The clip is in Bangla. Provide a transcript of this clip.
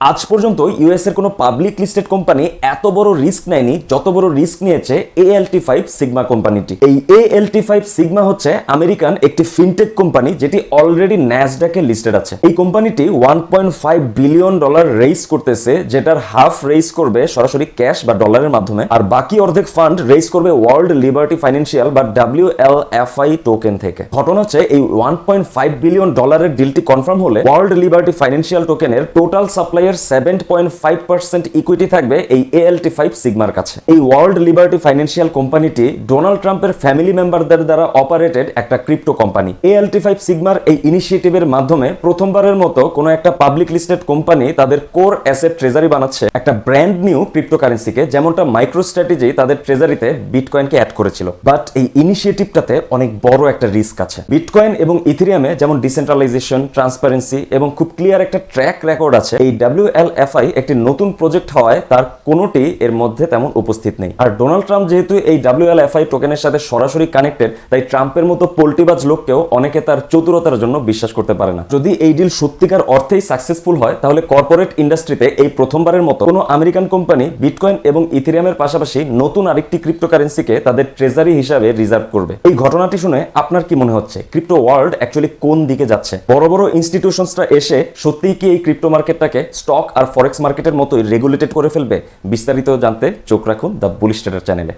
আজ পর্যন্ত ইউএস এর কোনো পাবলিক লিস্টেড কোম্পানি এত বড় রিস্ক নেয়নি, যত বড় রিস্ক নিয়েছে এএলটি ফাইভ সিগমা কোম্পানিটি এই এএলটি ফাইভ সিগমা হচ্ছে আমেরিকান একটি ফিনটেক কোম্পানি যেটি অলরেডি ন্যাসডাকে লিস্টেড আছে। এই কোম্পানিটি one point five billion dollar raise করতেছে, যেটার হাফ রেইস করবে সরাসরি ক্যাশ বা ডলারের মাধ্যমে, আর বাকি অর্ধেক ফান্ড রেইস করবে ওয়ার্ল্ড লিবার্টি ফাইন্যান্সিয়াল বা W L F I token থেকে। ঘটনা হচ্ছে এই ওয়ান পয়েন্ট ফাইভ বিলিয়ন ডলারের ডিলটি কনফার্ম হলে ওয়ার্ল্ড লিবার্টি ফাইন্যান্সিয়াল টোকেনের total সাপ্লাইয়ের seven point five percent equity থাকবে এই এএলটি ফাইভ সিগমার কাছে। এই ওয়ার্ল্ড লিবার্টি ফাইন্যান্সিয়াল কোম্পানিটি ডোনাল্ড ট্রাম্পের ফ্যামিলি মেম্বারদের দ্বারা অপারেটেড একটা ক্রিপ্টো কোম্পানি এএলটি ফাইভ সিগমার এই ইনিশিয়েটিভের মাধ্যমে প্রথমবারের মতো কোনো একটা পাবলিক লিস্টেড কোম্পানি তাদের কোর অ্যাসেট ট্রেজারি বানাচ্ছে। একটা ব্র্যান্ড নিউ ক্রিপ্টোকারেন্সিকে যেমনটা মাইক্রো স্ট্র্যাটেজি তাদের ট্রেজারিতে বিটকয়েনকে অ্যাড করেছিল। বাট এই ইনিশিয়েটিভটাতে অনেক বড় একটা রিস্ক আছে। বিটকয়েন এবং ইথেরিয়ামে যেমন ডিসেন্ট্রালাইজেশন ট্রান্সপারেন্সি এবং খুব ক্লিয়ার একটা ট্র্যাক রেকর্ড আছে। এই ডাব্লিউ এল এফ আই একটি নতুন প্রজেক্ট হওয়ায় তার কোনোটি এর মধ্যে তেমন উপস্থিত নেই। আর ডোনাল্ড ট্রাম্প যেহেতু এই ডাব্লিউ এল এফ আই টোকেনের সাথে সরাসরি কানেক্টেড, তাই ট্রাম্পের মতো পোল্টিবাজ লোককেও অনেকে তার চতুরতার জন্য বিশ্বাস করতে পারে না। যদি এই ডিল সত্যিকার অর্থেই সাকসেসফুল হয়, তাহলে কর্পোরেট ইন্ডাস্ট্রিতে এই প্রথমবারের মতো কোনো আমেরিকান কোম্পানি বিটকয়েন এবং ইথেরিয়ামের পাশাপাশি নতুন আরেকটি ক্রিপ্টোকারেন্সিকে তাদের ট্রেজারি হিসাবে রিজার্ভ করবে। এই ঘটনাটি শুনে আপনার কি মনে হচ্ছে? ক্রিপ্টো ওয়ার্ল্ড অ্যাকচুয়ালি কোন দিকে যাচ্ছে? বড় বড় ইনস্টিটিউশনসরা এসে সত্যিই কি এই ক্রিপ্টো মার্কেটটাকে স্টক আর ফরেক্স মার্কেটের মতোই রেগুলেটেড করে ফেলবে, বিস্তারিত জানতে চোখ রাখুন দ্য বুলিশ ট্রেডার চ্যানেলে।